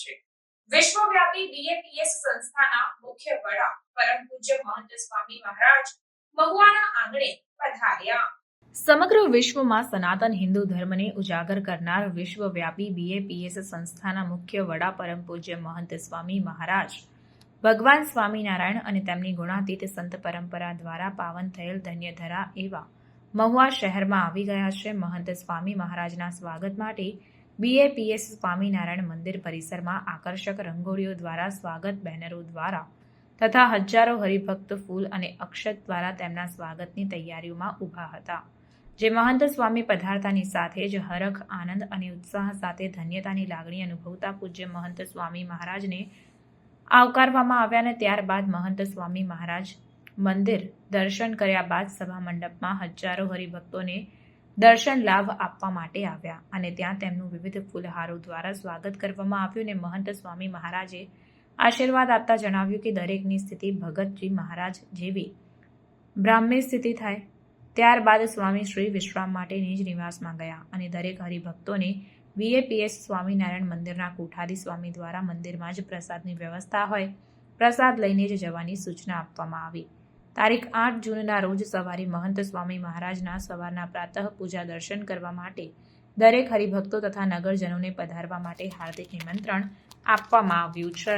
છે. વિશ્વવ્યાપી બીએપીએસ સંસ્થાના મુખ્ય વડા પરમ પૂજ્ય મહંત સ્વામી મહારાજ મહુવાના આંગણે પધાર્યા. સમગ્ર વિશ્વમાં સનાતન હિન્દુ ધર્મને ઉજાગર કરનાર વિશ્વવ્યાપી બીએપીએસ સંસ્થાના મુખ્ય વડા પરમ પૂજ્ય મહંત સ્વામી મહારાજ ભગવાન સ્વામિનારાયણ અને તેમની ગુણાતીત સંત પરંપરા દ્વારા પાવન થયેલ ધન્યધરા એવા મહુવા શહેરમાં આવી ગયા છે. મહંત સ્વામી મહારાજના સ્વાગત માટે બીએપીએસ સ્વામિનારાયણ મંદિર પરિસરમાં આકર્ષક રંગોળીઓ દ્વારા સ્વાગત બેનરો દ્વારા તથા હજારો હરિભક્ત ફૂલ અને અક્ષત દ્વારા તેમના સ્વાગતની તૈયારીઓમાં ઊભા હતા. જે મહંત સ્વામી પધારતાની સાથે જ હરખ, આનંદ અને ઉત્સાહ સાથે ધન્યતાની લાગણી અનુભવતા પૂજ્ય મહંત સ્વામી મહારાજને આવકારવામાં આવ્યા અને ત્યારબાદ મહંત સ્વામી મહારાજ મંદિર દર્શન કર્યા બાદ સભા મંડપમાં હજારો હરિભક્તોને દર્શન લાભ આપવા માટે આવ્યા અને ત્યાં તેમનું વિવિધ ફૂલહારો દ્વારા સ્વાગત કરવામાં આવ્યું અને મહંત સ્વામી મહારાજે આશીર્વાદ આપતા જણાવ્યું કે દરેકની સ્થિતિ ભગતજી મહારાજ જેવી બ્રાહ્મી સ્થિતિ થાય. ત્યારબાદ સ્વામી શ્રી વિશ્રામ માટે નિજ નિવાસમાં ગયા અને દરેક હરિભક્તોને વીએપીએસ સ્વામિનારાયણ મંદિરના કોઠારી સ્વામી દ્વારા મંદિરમાં જ પ્રસાદની વ્યવસ્થા હોય. પ્રસાદ લઈને જ જવાની સૂચના આપવામાં આવી. તારીખ આઠ જૂનના રોજ સવારે મહંત સ્વામી મહારાજના સવારના પ્રાતઃ પૂજા દર્શન કરવા માટે દરેક હરિભક્તો તથા નગરજનોને પધારવા માટે હાર્દિક નિમંત્રણ આપવામાં આવ્યું છે.